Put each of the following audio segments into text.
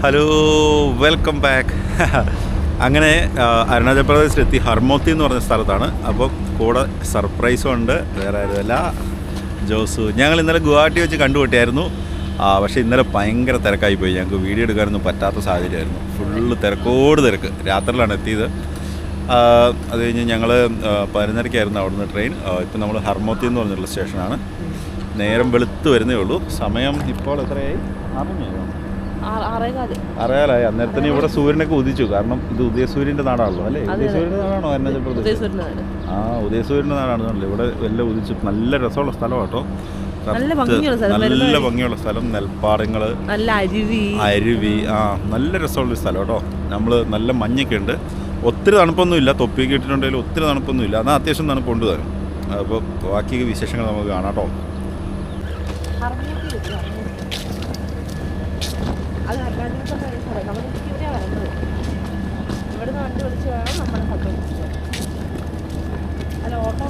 Hello welcome back അങ്ങനെ അരുണാചൽ പ്രദേശിലെത്തി ഹർമോത്തി എന്ന് പറഞ്ഞ സ്ഥലത്താണ്. അപ്പോൾ കൂടെ സർപ്രൈസും ഉണ്ട്. വേറെ ആരുമല്ല. ജോസു. ഞങ്ങൾ ഇന്നലെ ഗുവാഹട്ടി വെച്ച് കണ്ടുപിട്ടിയായിരുന്നു പക്ഷേ ഇന്നലെ ഭയങ്കര തിരക്കായി പോയി. ഞങ്ങൾക്ക് വീഡിയോ എടുക്കാനൊന്നും പറ്റാത്ത സാഹചര്യമായിരുന്നു. ഫുള്ള് തിരക്കോട് തിരക്ക്. രാത്രിയിലാണ് എത്തിയത്. അത് കഴിഞ്ഞ് ഞങ്ങൾ പതിനൊന്നരയ്ക്കായിരുന്നു അവിടുന്ന് ട്രെയിൻ ഇപ്പം നമ്മൾ ഹർമോത്തി എന്ന് പറഞ്ഞിട്ടുള്ള സ്റ്റേഷനാണ്. നേരം വെളുത്ത് വരുന്നേ ഉള്ളൂ. സമയം ഇപ്പോൾ എത്രയായി? അറിഞ്ഞോ അറിയാലായി. അന്നേരത്തിന് ഇവിടെ സൂര്യനൊക്കെ ഉദിച്ചു. കാരണം ഇത് ഉദയസൂര്യന്റെ നാടാണല്ലോ അല്ലേ? ഉദയസൂര്യന്റെ നാടാണോ അരുണാചൽ പ്രദേശ് ആ ഉദയസൂര്യന്റെ നാടാണ് ഇവിടെ എല്ലാം ഉദിച്ചു. നല്ല രസമുള്ള സ്ഥലമാട്ടോ കേട്ടോ. നല്ല ഭംഗിയുള്ള സ്ഥലം, നെൽപ്പാടങ്ങൾ നല്ല അരുവി. അരുവി. ആ നല്ല രസമുള്ള സ്ഥലം കേട്ടോ. നമ്മൾ നല്ല മഞ്ഞൊക്കെ ഉണ്ട്. ഒത്തിരി തണുപ്പൊന്നും ഇല്ല. തൊപ്പിയൊക്കെ ഇട്ടിട്ടുണ്ടെങ്കിൽ ഒത്തിരി തണുപ്പൊന്നും ഇല്ല. എന്നാൽ അത്യാവശ്യം തണുപ്പുണ്ട് താനും. അപ്പോൾ ബാക്കി വിശേഷങ്ങൾ നമുക്ക് കാണാം കേട്ടോ. അത് അരുണാചലത്തെ സ്ഥലം നമ്മൾ ഇവിടെയാണ് വരുന്നത്. ഇവിടുന്ന് വണ്ടി വിളിച്ച് വേണം നമ്മുടെ സ്ഥലത്ത് അല്ല ഓട്ടോ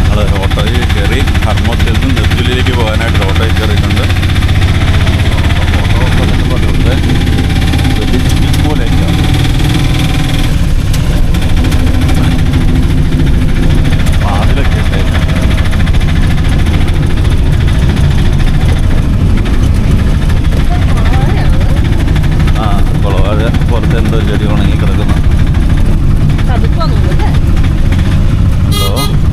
ഞങ്ങൾ ഓട്ടോയിൽ കയറി ഹർമോത്തിൽ നിന്ന് നെർജുലിയിലേക്ക് പോകാനായിട്ട് ഓട്ടോയിൽ കയറിയിട്ടുണ്ട് ഓട്ടോ ഒക്കെ തന്നെ പറഞ്ഞിട്ടുണ്ട് വലിയ പോലെയൊക്കെയാണ് വാതിലൊക്കെ ഉണ്ടായിരുന്നു ആ കുളവാഴ പുറത്ത് എന്തോ ചെടി ഉണങ്ങി കിടക്കുന്നു ചതുപ്പാന്ന് തോന്നുന്നു എന്തോ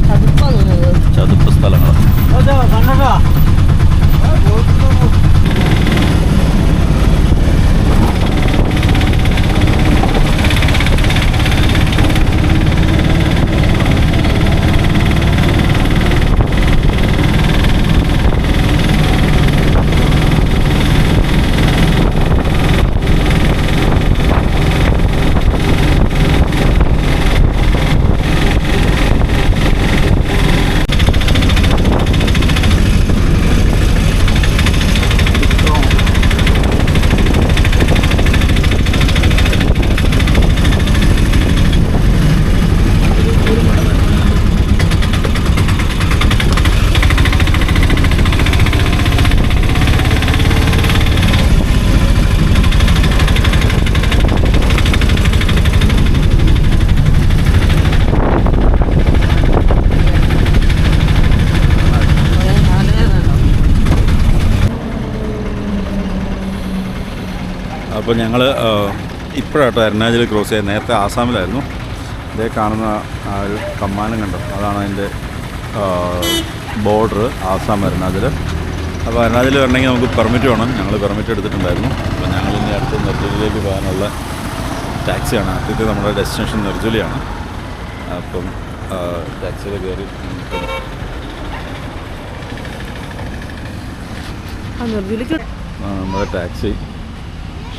ചതുപ്പാന്ന് തോന്നുന്നത് ചതുപ്പ് സ്ഥലങ്ങൾ അപ്പോൾ ഞങ്ങൾ ഇപ്പോഴാട്ടോ അരുണാചൽ ക്രോസ് ചെയ്ത് നേരത്തെ ആസാമിലായിരുന്നു. ഇതേ കാണുന്ന ആ ഒരു കമ്മാനം കണ്ടോ? അതാണ് അതിന്റെ ബോർഡർ ആസാം അരുണാചൽ അപ്പോൾ അരുണാചൽ വരണമെങ്കിൽ നമുക്ക് പെർമിറ്റ് വേണം. ഞങ്ങൾ പെർമിറ്റ് എടുത്തിട്ടുണ്ടായിരുന്നു. അപ്പോൾ ഞങ്ങൾ ഇനി അടുത്ത് നെർജുലിയിലേക്ക് പോകാനുള്ള ടാക്സിയാണ്. ആദ്യത്തെ നമ്മുടെ ഡെസ്റ്റിനേഷൻ നെർജുലിയാണ് അപ്പം ടാക്സിയിൽ കയറി നമ്മുടെ ടാക്സി.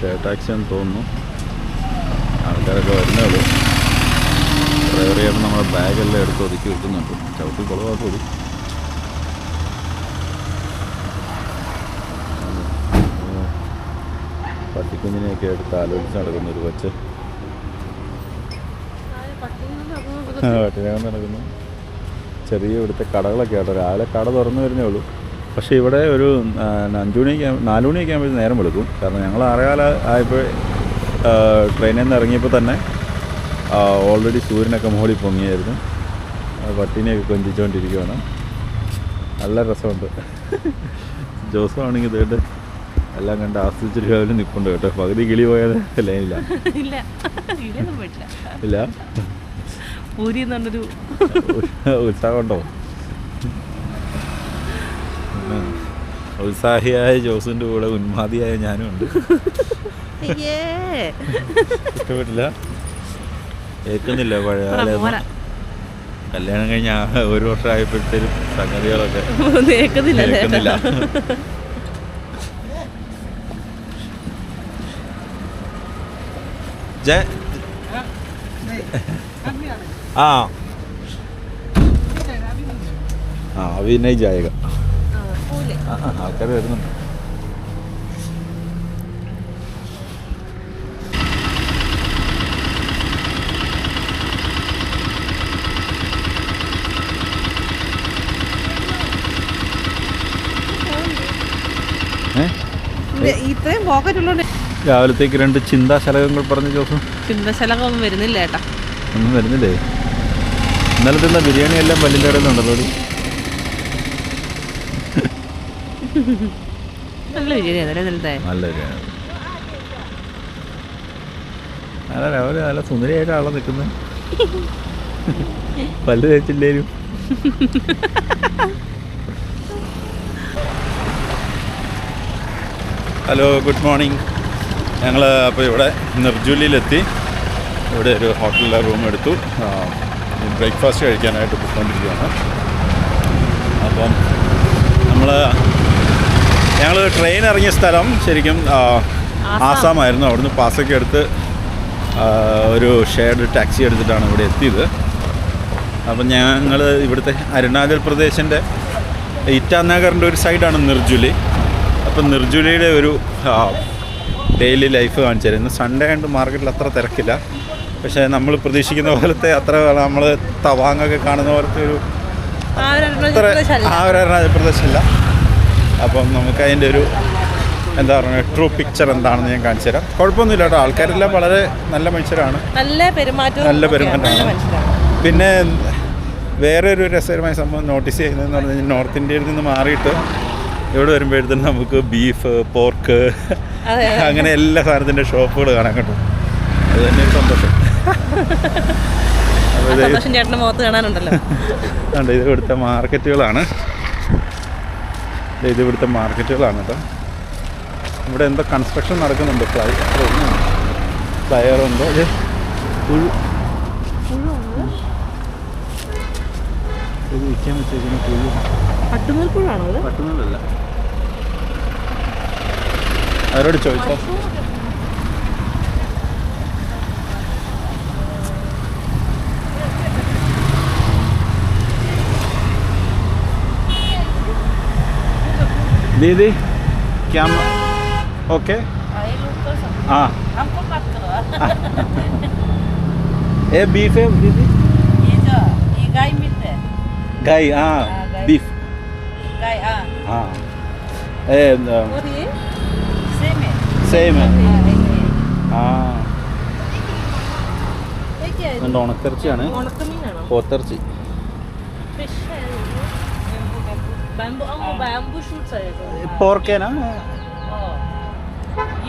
ഷെയർ ടാക്സി എന്ന് തോന്നുന്നു. ആൾക്കാരൊക്കെ വരുന്നേ ഉള്ളൂ. ഡ്രൈവർ ചെയ്യുമ്പോൾ നമ്മുടെ ബാഗെല്ലാം എടുത്ത് ഒതുക്കി വെക്കുന്നുണ്ട്. ചവിട്ടി കുളവാക്കി ഒതുക്കി. പട്ടിക്കുഞ്ഞിനെയൊക്കെ എടുത്ത് ആലോചിച്ച് നടക്കുന്ന ഒരു കൊച്ച്. പട്ടിനെ നടക്കുന്നു. ചെറിയ ഇവിടുത്തെ കടകളൊക്കെ ആട്ടോ രാവിലെ കട തുറന്നു വരുന്നേ ഉള്ളൂ. പക്ഷേ ഇവിടെ ഒരു അഞ്ചുമണി അഞ്ച് മണിയൊക്കെ നാല് മണിയൊക്കെ ആകുമ്പോൾ നേരം വെളുക്കും. കാരണം ഞങ്ങൾ അറിയാല ആയപ്പോൾ ട്രെയിനിൽ നിന്ന് ഇറങ്ങിയപ്പോൾ തന്നെ ഓൾറെഡി സൂര്യനൊക്കെ മുകളിൽ പൊങ്ങിയായിരുന്നു. പട്ടിനെയൊക്കെ കൊഞ്ചിച്ചുകൊണ്ടിരിക്കുകയാണ് നല്ല രസമുണ്ട്. ജോസം ആണെങ്കിൽ എല്ലാം കണ്ട് ആസ്വദിച്ചിട്ട് രാവിലെ നിൽപ്പുണ്ട് കേട്ടോ. പകുതി കിളി പോയത് ലൈനില്ല. ഇല്ല. ഉത്സാഹമുണ്ടോ? ഉത്സാഹിയായ ജോസിൻ്റെ കൂടെ ഉന്മാദിയായ ഞാനും ഉണ്ട് അയ്യേ ഇഷ്ടപ്പെട്ടില്ല കേൾക്കുന്നില്ല പഴയ പറ, കാലം പോരാ. കല്യാണം കഴിഞ്ഞ ആ ഒരു വർഷം ആയപ്പോഴത്തേനും സംഗതികളൊക്കെ കേൾക്കുന്നില്ല അല്ലേ? കേൾക്കുന്നില്ല ജയ ആ ആ अभी नहीं जाएगा ആ, പോവില്ലേ? ആൾക്കാർ വരുന്നുണ്ട്. ഇത്രയും പോക്കറ്റ് ഉള്ളോണ്ട് രാവിലത്തേക്ക് രണ്ട് ചിന്താശലകങ്ങൾ പറഞ്ഞ ചിന്താശലകം ഒന്നും വരുന്നില്ല ഏട്ടാ. ഒന്നും വരുന്നില്ലേ? ഇന്നലെ തന്നെ ബിരിയാണി എല്ലാം പല്ലിന്റെ കടയിൽ നിന്നുണ്ടല്ലോ നല്ല ബിരിയാണി അതല്ലേ നല്ല ബിരിയാണി നല്ല രാവിലെ നല്ല സുന്ദരിയായിട്ട് ആളെ നിൽക്കുന്നത് പല്ല് തേച്ചില്ലേലും. Hello good morning. ഞങ്ങൾ അപ്പോൾ ഇവിടെ നിർജുലിയിലെത്തി ഇവിടെ ഒരു ഹോട്ടലിലെ റൂം എടുത്തു. ബ്രേക്ക്ഫാസ്റ്റ് കഴിക്കാനായിട്ട് പോയിക്കൊണ്ടിരിക്കുകയാണ്. അപ്പം നമ്മൾ ഞങ്ങൾ ട്രെയിൻ ഇറങ്ങിയ സ്ഥലം ശരിക്കും ആസാമായിരുന്നു. അവിടുന്ന് പാസ്സൊക്കെ എടുത്ത് ഒരു ഷെയർഡ് ടാക്സി എടുത്തിട്ടാണ് ഇവിടെ എത്തിയത്. അപ്പം ഞങ്ങൾ ഇവിടുത്തെ അരുണാചൽ പ്രദേശിന്റെ ഇറ്റാനഗറിന്റെ ഒരു സൈഡാണ് നിർജുലി അപ്പം നിർജുലിയുടെ ഒരു ഡെയിലി ലൈഫ് കാണിച്ചു തരും സൺഡേ ആയിട്ട് മാർക്കറ്റിൽ അത്ര തിരക്കില്ല. പക്ഷേ നമ്മൾ പ്രതീക്ഷിക്കുന്ന പോലത്തെ അത്ര നമ്മൾ തവാങ്ങൊക്കെ കാണുന്ന പോലത്തെ ഒരു അത്ര ആ ഒരു അരുണാചൽ പ്രദേശില്ല. അപ്പം നമുക്ക് അതിന്റെ ഒരു എന്താ പറയുക ട്രൂ പിക്ചർ എന്താണെന്ന് ഞാൻ കാണിച്ചു തരാം. കുഴപ്പമൊന്നുമില്ല കേട്ടോ. ആൾക്കാരെല്ലാം വളരെ നല്ല മനുഷ്യരാണ്. നല്ല പെരുമാറ്റവും നല്ല. പെരുമാറ്റമാണ്. പിന്നെ വേറെ ഒരു രസകരമായ സംഭവം നോട്ടീസ് ചെയ്യുന്നതെന്ന് പറഞ്ഞു കഴിഞ്ഞാൽ നോർത്ത് ഇന്ത്യയിൽ നിന്ന് മാറിയിട്ട് ഇവിടെ വരുമ്പോഴത്തേനും നമുക്ക് ബീഫ് പോർക്ക്. അങ്ങനെ എല്ലാ സാധനത്തിന്റെ ഷോപ്പുകൾ കാണാൻ കിട്ടും. അത് തന്നെ ഒരു സന്തോഷം. ചേട്ടന്റെ മുഖത്ത് കാണാനുണ്ടല്ലോ. ഉണ്ട് ഇത് ഇവിടുത്തെ മാർക്കറ്റുകളാണ് ഇത് ഇവിടുത്തെ മാർക്കറ്റുകളാണ് കേട്ടോ. ഇവിടെ എന്തോ കൺസ്ട്രക്ഷൻ നടക്കുന്നുണ്ട്. ഫ്ലൈ ഫ്ലയറുണ്ടോ പുഴു. ഇത് വിൽക്കാൻ വെച്ചേക്കുന്ന പുഴു. പട്ടുനൂൽപ്പുഴാണോ അത് പറ്റുന്നതല്ല അവരോട് ചോദിച്ചോ? दीदी क्या ओके हाँ हमको मत करो ये बीफ है दीदी ये जो ये गाय मीट है गाय हाँ हाँ, गाय। बीफ गाय हाँ हाँ ए और ये सेम है सेम है हाँ, ये- हाँ ये बैम्बू हाँ बैम्बू शूट्स है पोर्क है ना?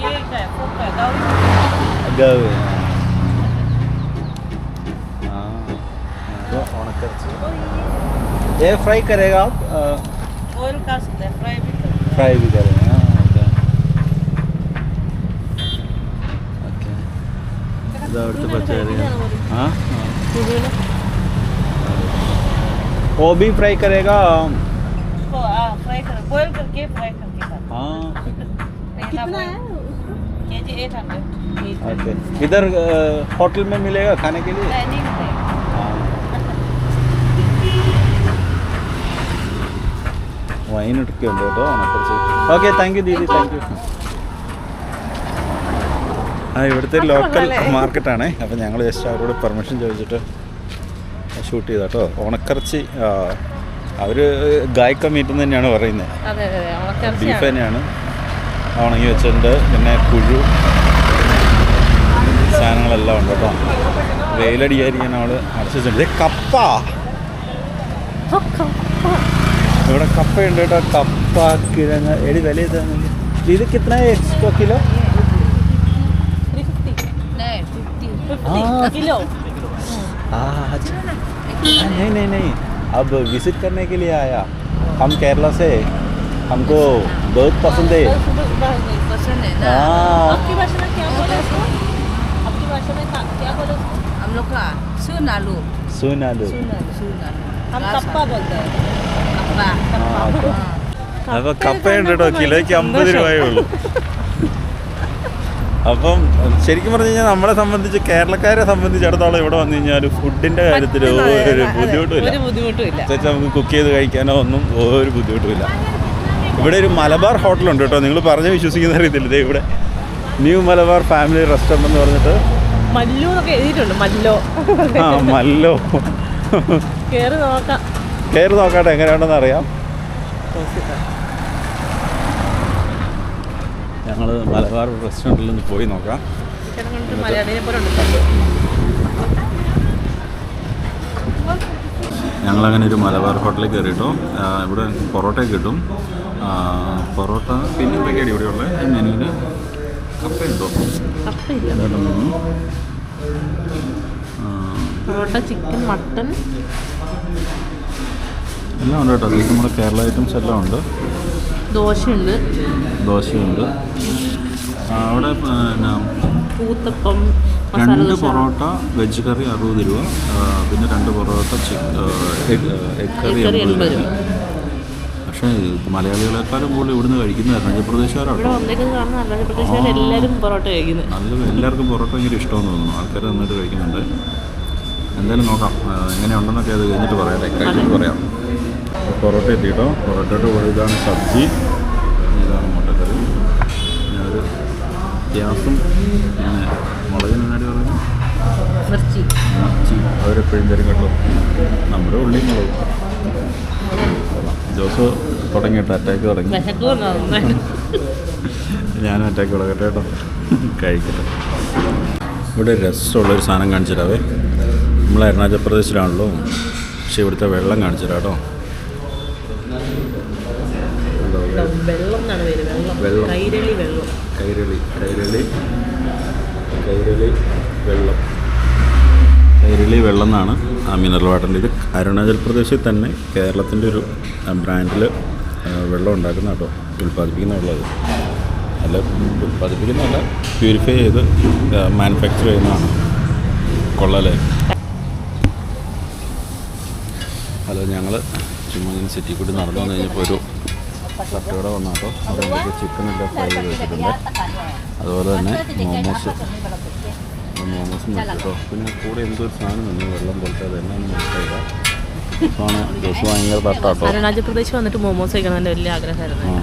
ये है फोक है गावी गावी हाँ। तो ऑन कर चाहिए ये फ्राई करेगा आप? ऑयल कर सकते हैं फ्राई भी करेंगे फ्राई भी करें हाँ वो भी फ्राई करेगा बॉयल करके फ्राई करके खाते हाँ कितना है K G eight hundred okay इधर अ, होटल में मिलेगा खाने के लिए नहीं मिलेगा हाँ വൈൻ എടുക്കുന്നുണ്ട് കേട്ടോ ഉണക്കറിച്ച് ഓക്കെ താങ്ക് യു ദീദി താങ്ക് യു ആ ഇവിടുത്തെ ലോക്കൽ മാർക്കറ്റാണേ അപ്പോൾ ഞങ്ങൾ ജസ്റ്റ് അവരോട് പെർമിഷൻ ചോദിച്ചിട്ട് ഷൂട്ട് ചെയ്ത കേട്ടോ അവർ ഗായ്ക്ക മീറ്റ് തന്നെയാണ് പറയുന്നത് ബീഫ് തന്നെയാണ്. ഉണങ്ങി വെച്ചിട്ടുണ്ട്. പിന്നെ പുഴു. സാധനങ്ങളെല്ലാം ഉണ്ട് കേട്ടോ. വെയിലടിക്കാതിരിക്കാൻ അവൾ അടച്ചിട്ടുണ്ട്. കപ്പ. ഇവിടെ കപ്പയുണ്ട് കേട്ടോ. കപ്പ കിഴങ്ങ്. എടി വില ഇതൊക്കെ എത്ര? എക്സ്പോ കിലോ? ആ. ആ नहीं नहीं नहीं अब विजिट करने के लिए आया हम केरला से हमको बहुत पसंद है पसंद है हाँ आपकी भाषा में क्या बोले उसको आपकी भाषा में क्या क्या बोले उसको हम लोग का सुनालू सुनालू हम कप्पा बोलते हैं कप्पा ആ, ഓക്കെ. അപ്പൊ കപ്പയുണ്ട് കേട്ടോ കിലോയ്ക്ക് അമ്പത് രൂപയേ ഉള്ളൂ അപ്പം ശരിക്കും പറഞ്ഞു കഴിഞ്ഞാൽ നമ്മളെ സംബന്ധിച്ച് കേരളക്കാരെ സംബന്ധിച്ചിടത്തോളം ഇവിടെ വന്നു കഴിഞ്ഞാൽ ഫുഡിന്റെ കാര്യത്തിൽ ഒരു ബുദ്ധിമുട്ടുമില്ല. നമുക്ക് കുക്ക് ചെയ്ത് കഴിക്കാനോ ഒന്നും ഒരു ബുദ്ധിമുട്ടുമില്ല. ഇവിടെ ഒരു മലബാർ ഹോട്ടലുണ്ട് കേട്ടോ. നിങ്ങൾ പറഞ്ഞ് വിശ്വസിക്കുന്ന അറിയത്തില്ല. ഇതേ ഇവിടെ ന്യൂ മലബാർ ഫാമിലി റെസ്റ്റോറന്റ് എന്ന് പറഞ്ഞിട്ട് മല്ലു എന്നൊക്കെ എഴുതിയിട്ടുണ്ട്. മല്ലോ. ആ മല്ലോ. കയറി നോക്കാം. കയറി നോക്കാട്ടെ എങ്ങനെയാണെന്ന് അറിയാം. ഞങ്ങൾ മലബാർ റെസ്റ്റോറന്റിൽ നിന്ന് പോയി നോക്കാം. ഉണ്ട്. ഞങ്ങളങ്ങനെ ഒരു മലബാർ ഹോട്ടലിൽ കയറിയിട്ടു. ഇവിടെ പൊറോട്ട കിട്ടും. പൊറോട്ട പിന്നെ എന്തൊക്കെയാണ് ഇവിടെ ഉള്ളത് മെനുവിൽ കപ്പയില്ല ഇതായിട്ട് പൊറോട്ട ചിക്കൻ മട്ടൺ എല്ലാം ഉണ്ട് കേട്ടോ. നമ്മുടെ കേരള ഐറ്റംസ് എല്ലാം ഉണ്ട്. ദോശയുണ്ട്. ദോശയുണ്ട്. അവിടെ പിന്നെ പൂത്തപ്പം രണ്ട് പൊറോട്ട വെജ് കറി അറുപത് രൂപ. പിന്നെ രണ്ട് പൊറോട്ട എഗ് കറി എൺപത് രൂപ. പക്ഷേ മലയാളികളെക്കാളും കൂടുതൽ ഇവിടുന്ന് കഴിക്കുന്നത് അരുണാചൽപ്രദേശുകാരാണ് എല്ലാവരും പൊറോട്ട കഴിക്കുന്നത് അതിൽ എല്ലാവർക്കും പൊറോട്ട ഭയങ്കര ഇഷ്ടമെന്ന് തോന്നുന്നു. ആൾക്കാർ നന്നായിട്ട് കഴിക്കുന്നുണ്ട്. എന്തായാലും നോക്കാം. എങ്ങനെയുണ്ടെന്നൊക്കെ അത് കഴിഞ്ഞിട്ട് പറയാം. കഴിച്ചിട്ട് പറയാം. പൊറോട്ട എത്തിയിട്ടോ? പൊറോട്ടയുടെ കൂടെ ഇതാണ് സബ്ജി. ഇതാണ് മുട്ടക്കറി. ഞാനൊരു ഒരു ഗ്യാസും ഞാൻ മുളകിന് എന്നാടി പറഞ്ഞു. മിർച്ചി. അവരെപ്പോഴും തരും കേട്ടോ. നമ്മുടെ ഉള്ളി മുളകും. ജോസ് തുടങ്ങിയിട്ട് അറ്റാക്ക് തുടങ്ങി. ഞാനും അറ്റാക്ക് തുടങ്ങട്ടെ കേട്ടോ. കഴിക്കട്ടെ. ഇവിടെ രസമുള്ളൊരു സാധനം കാണിച്ചിട്ടാവേ നമ്മൾ അരുണാചൽ പ്രദേശിലാണല്ലോ. പക്ഷേ ഇവിടുത്തെ വെള്ളം കാണിച്ചു വെള്ളം എന്നാണ് പേര് വെള്ളം. കൈരളി വെള്ളം. കൈരളി കൈരളി കൈരളി വെള്ളം. കൈരളി വെള്ളം എന്നാണ് ആ മിനറൽ വാട്ടറിന്റെ ഇത്. അരുണാചൽ പ്രദേശിൽ തന്നെ കേരളത്തിന്റെ ഒരു ബ്രാൻഡിൽ വെള്ളം ഉണ്ടാക്കുന്ന കേട്ടോ ഉൽപ്പാദിപ്പിക്കുന്ന വെള്ളം അത് അല്ല ഉൽപ്പാദിപ്പിക്കുന്നതല്ല പ്യൂരിഫൈ ചെയ്ത് മാനുഫാക്ചർ ചെയ്യുന്നതാണ്. കൊള്ളാലേ ഹലോ ഞങ്ങൾ ചുമ്മാ സിറ്റി കൂടി നടന്നു വന്നു കഴിഞ്ഞപ്പോൾ ഒരു തട്ടുകട വന്നാട്ടോ. അതുകൊണ്ട് ചിക്കനെല്ലാം ഫ്രൈ ചെയ്ത് വെച്ചിട്ടുണ്ട്. അതുപോലെ തന്നെ മോമോസ് മോമോസും വെച്ചിട്ടോ. പിന്നെ കൂടെ എന്തോ ഒരു സാധനം നിന്ന് വെള്ളം പോലത്തെ അതെല്ലാം മനസ്സിലായില്ല ആണ് ദിവസം ഭയങ്കര തട്ടാട്ടോ അരുണാചൽ പ്രദേശ് വന്നിട്ട് മോമോസ് കഴിക്കണം എന്റെ വലിയ ആഗ്രഹമായിരുന്നു.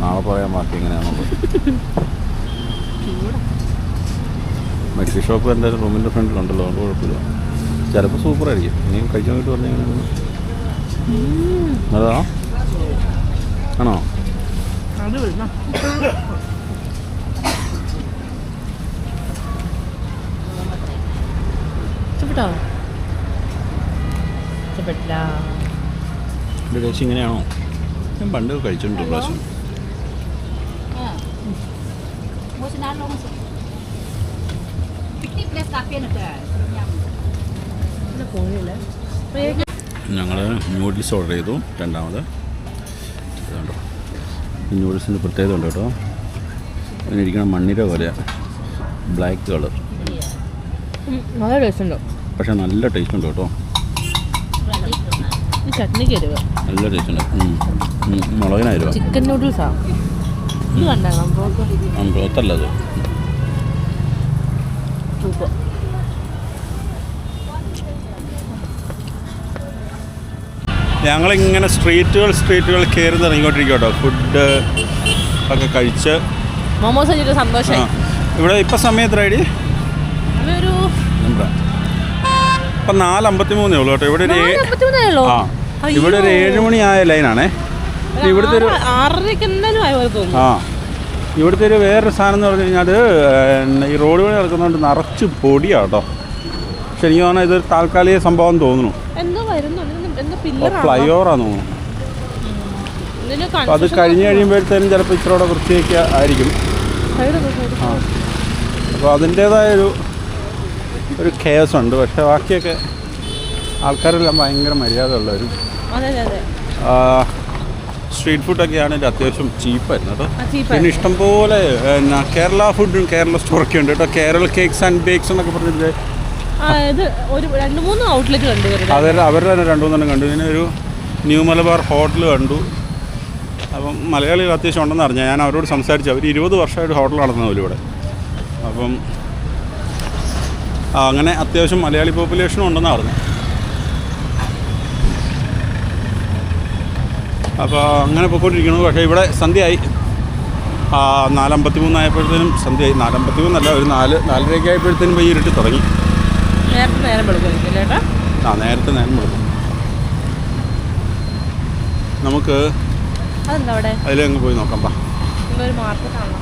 നാളെ പറയാൻ ബാക്കി എങ്ങനെയാണുള്ളത് മെക്സി ഷോപ്പ് എന്തായാലും റൂമിന്റെ ഫ്രണ്ടിലുണ്ടല്ലോ. അതുകൊണ്ട് കുഴപ്പമില്ല. ചിലപ്പോൾ സൂപ്പറായിരിക്കും. നീ കഴിക്കാൻ വേണ്ടി പറഞ്ഞാൽ അതാ. ആണോ? ഇഷ്ടപ്പെട്ടോ? ഇഷ്ടപ്പെട്ടില്ല. ഇങ്ങനെയാണോ? ഞാൻ പണ്ട് കഴിച്ചിട്ടുണ്ട് ഞങ്ങൾ പ്രാവശ്യം. ഞങ്ങൾ നൂഡിൽസ് ഓർഡർ ചെയ്തു. രണ്ടാമത് ഈ നൂഡിൽസിന്റെ പ്രത്യേകത ഉണ്ട് കേട്ടോ. അതിനിരിക്കണ മണ്ണിര പോലെ ബ്ലാക്ക് കളർ നല്ല ടേസ്റ്റ് ഉണ്ടോ? പക്ഷെ നല്ല ടേസ്റ്റ് ഉണ്ട് കേട്ടോ. ചട്നിക്ക് എരിവ്. നല്ല ടേസ്റ്റ് ഉണ്ട്. ഉം, മുളകിനായിരുന്നു ചിക്കൻ നൂഡിൽസാ ഇത് കണ്ടോ അത്. സൂപ്പർ ഞങ്ങളിങ്ങനെ സ്ട്രീറ്റുകൾ സ്ട്രീറ്റുകൾ കയറി ഇറങ്ങിക്കൊണ്ടിരിക്കും കേട്ടോ ഫുഡ് ഒക്കെ കഴിച്ച്. മോമോസ് കഴിച്ചിട്ട് ആ. ഇവിടെ ഇപ്പം സമയം എത്ര ഐഡി ഇപ്പം നാല് അമ്പത്തി മൂന്നേ ഉള്ളൂ കേട്ടോ. ഇവിടെ ഒരു ആ. ഇവിടെ ഒരു ഏഴ് മണി ആയ ലൈനാണേ ഇവിടുത്തെ ഒരു ആ. ഇവിടുത്തെ ഒരു വേറൊരു സാധനം എന്ന് പറഞ്ഞു കഴിഞ്ഞാൽ ഈ റോഡ് വഴി നടക്കുന്നതുകൊണ്ട് നിറച്ച് പൊടിയാട്ടോ. ശരിക്കും പക്ഷെ എനിക്ക് തോന്നുന്നത് ഇതൊരു താൽക്കാലിക സംഭവം തോന്നുന്നു. എന്തോ വരുന്നു ഫ്ലൈ ഓവറാന്ന് തോന്നുന്നു. അത് കഴിഞ്ഞ് കഴിയുമ്പോഴത്തേനും ചിലപ്പോൾ ഇച്ചിരി വൃത്തിയൊക്കെ ആയിരിക്കും. ആ. അപ്പോൾ അതിന്റെതായ ഒരു ഒരു കേസ് ഉണ്ട്. പക്ഷെ ബാക്കിയൊക്കെ ആൾക്കാരെല്ലാം ഭയങ്കര മര്യാദ ഉള്ളവരും സ്ട്രീറ്റ് ഫുഡൊക്കെ ആണെങ്കിൽ അത്യാവശ്യം ചീപ്പായിരുന്നു കേട്ടോ. പിന്നെ ഇഷ്ടംപോലെ കേരള ഫുഡും കേരള സ്റ്റോറൊക്കെ ഉണ്ട് കേട്ടോ. കേരള കേക്ക്സ് ആൻഡ് ബേക്സ് എന്നൊക്കെ പറഞ്ഞിട്ട് ഇത് ഒരു രണ്ട് മൂന്ന് ഔട്ട്ലെറ്റ് അവരുടെ അവരുടെ തന്നെ രണ്ടു മൂന്നെണ്ണം കണ്ടു. പിന്നെ ഒരു ന്യൂ മലബാർ ഹോട്ടൽ കണ്ടു. അപ്പം മലയാളികൾ അത്യാവശ്യം ഉണ്ടെന്ന് അറിഞ്ഞാൽ ഞാൻ അവരോട് സംസാരിച്ചു. അവർ ഇരുപത് വർഷമായിട്ട് ഹോട്ടൽ നടന്നു ഇവിടെ. അപ്പം അങ്ങനെ അത്യാവശ്യം മലയാളി പോപ്പുലേഷനും ഉണ്ടെന്ന് അറിഞ്ഞു. അപ്പോൾ അങ്ങനെ പോയിക്കൊണ്ടിരിക്കുന്നു പക്ഷേ ഇവിടെ സന്ധ്യയായി. നാലമ്പത്തി മൂന്നായപ്പോഴത്തേനും സന്ധ്യയായി. നാലമ്പത്തി മൂന്നല്ല ഒരു നാല് നാലരയൊക്കെ ആയപ്പോഴത്തേനും ഈ ഇരുട്ടി തുടങ്ങി. നേരത്തെ നേരം വെളുക്കും ആ നേരത്തെ നേരം വെളുക്കും. നമുക്ക് അതെന്താ അവിടെ? അതിലേ അങ്ങ് പോയി നോക്കാം പാ ഒരു മാർക്കറ്റ് ആണോ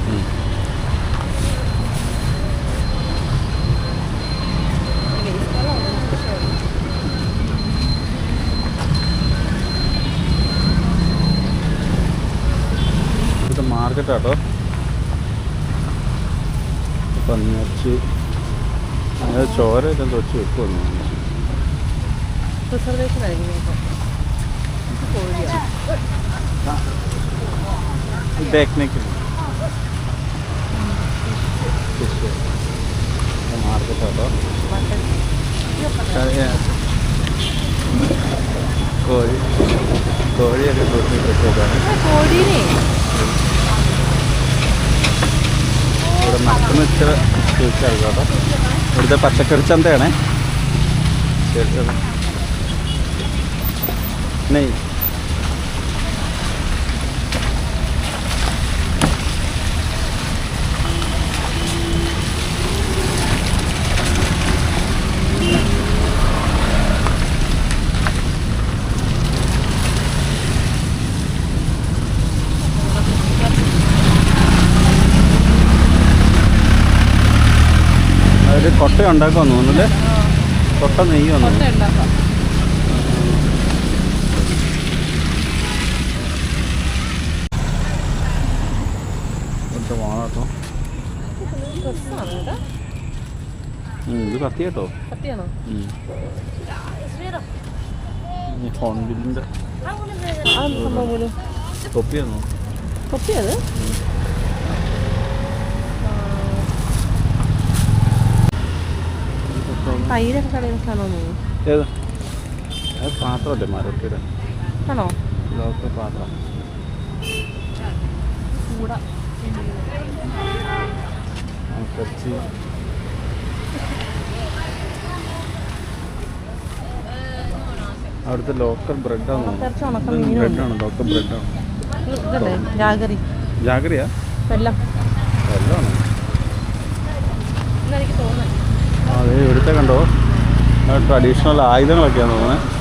മാർക്കറ്റാട്ടോ പന്നിയിറച്ചി അത് ചോര എല്ലാം വെച്ച് വെക്കുമെന്ന് റിസർവേഷൻ ആയിരിക്കും ചിലപ്പോൾ. ഇത് കോഴിയാ. ടെക്നിക്ക് മാർക്കറ്റാട്ടോ. കോഴി കോഴിയൊക്കെ കൂട്ടി വെച്ചേക്കാണ് കോഴീനെ ഇവിടെ നടക്കുന്ന ഇച്ചിരി ചോദിച്ചാൽ കേട്ടോ ഇവിടുത്തെ പച്ചക്കറി ചന്തയാണേ. ശരി അതിൽ കൊട്ട ഉണ്ടാക്കാൻ തോന്നുന്നല്ലേ കൊട്ട നെയ്യ് വന്നു. ഉണ്ടാക്കാം. കൊട്ട. വേണം കേട്ടോ ഡ്രസ്സാണ് കേട്ടോ ഉം, ഇത് കത്തി കേട്ടോ സത്യമാണോ ഉം. ഈ ഫോൺ ബില്ലിന്റെ ആ സംഭവം പോലും തൊപ്പി തന്നു കൊപ്പിയത് തൈരൊക്കെ ഏത്? അത് പാത്രമല്ലേ മരത്തിയുടെ ആണോ? ഇതൊക്കെ പാത്രം. അവിടുത്തെ ലോക്കൽ ബ്രെഡാണ്. ബ്രെഡാണ് ലോക്കൽ ബ്രെഡാണ് ജാഗറിയാ ഇതല്ലേ ജാഗറി ജാഗ്രയാ വെള്ളം വെള്ളമാണ് എന്നെനിക്ക് തോന്നുന്നത് അതെ ഇവിടുത്തെ കണ്ടോ? ട്രഡീഷണൽ ആയുധങ്ങളൊക്കെയാണ് തോന്നുന്നത്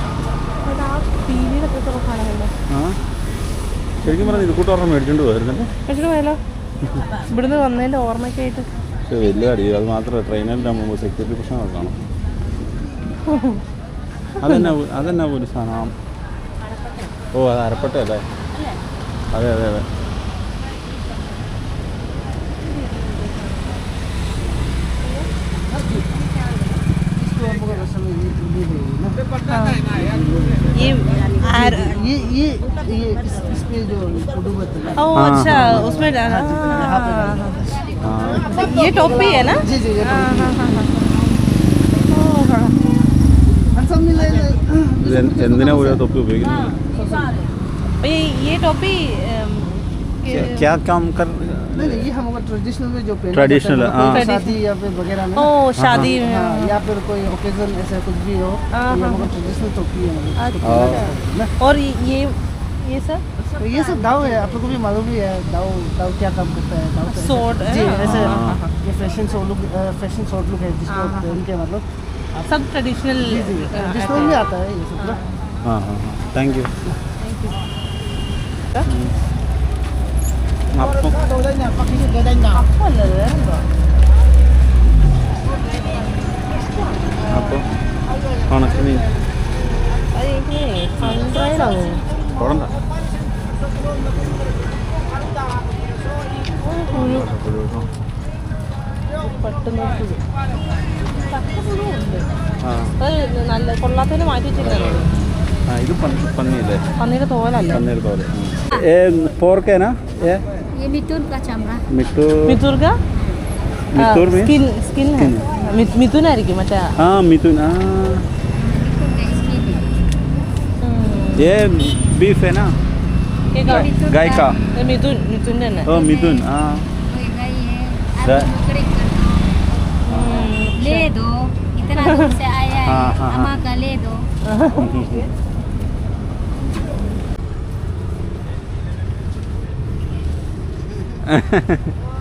ശരിക്കും പറഞ്ഞാൽ ഇത് കൂട്ടോർമ്മ മേടിച്ചോണ്ട് പോയാലോ? ഇവിടുന്ന് വന്നതിന്റെ ഓർമ്മയ്ക്കായിട്ട് പക്ഷേ വലിയ അടി. അത് മാത്രമല്ല ട്രെയിനിന്റെ മുമ്പ് സെക്യൂരിറ്റി പ്രശ്നമൊക്കെ കാണും. അതെന്നാ അതെന്നാ സാധനം. ഓ അത് അരപ്പട്ടയല്ലേ? അതെ അതെ അതെ. ये ये ये ये इस, इसमें जो फोटो बता ओ हाँ, अच्छा हाँ, हाँ। उसमें डाला हाँ, जी, यहाँ पे डाला। ആ ये टोपी है ना जी जी ये हाँ, टोपी हाँ, हाँ, हाँ। ओ, हाँ। और सब मिले ഇത് എന്ത്- എന്തിനാ ഒരു തൊപ്പി ഉപയോഗിക്കുന്നത് ये ये टोपी अम, के- ക്യാ കാം കർ ट्रेडिशनल में जो पहनते हैं शादी या फिर वगैरह में। ओ शादी हाँ, में। हाँ, या फिर कोई ओकेजन ऐसा कुछ भी हो हाँ, तो ट्रेडिशनल तो अच्छा। तो टोपी है। और ये ये सब? तो ये सब दाव है आप लोगों को भी मालूम ही है दाव दाव क्या काम करता है दाव सोड जी ऐसे ये फ़ैशन सोड लुक फ़ैशन सोड लुक है जिसको उनके मतलब। सब ट्रेडिशनल ट्रेडिशनल में आता है ये सब थैंक यू थैंक यू പുഴു ചക്കപ്പുഴു ഉണ്ട് ആ അത് നല്ല കൊള്ളാത്തതിന് മാറ്റി വെച്ചിട്ടാണ് ആ ഇത് പന്നി പന്നിയല്ലേ? പന്നീന്റെ തോലല്ല? പന്നിയുടെ തോലെ. ഏ പോർക്കേനാ? ഏ? ये मिथुन का चमड़ा। मिथुन मिथुन का? मिथुन हाँ, में? स्किन स्किन है। मिथुन है की मचा? हाँ मिथुन हाँ। हम्म। ये बीफ है ना? गाय का मिथुन मिथुन है ना? ओ मिथुन हाँ। हम्म। ले दो इतना दूर से आया है। हाँ, अम्मा का ले दो। हम्म, 嗯哼哼哼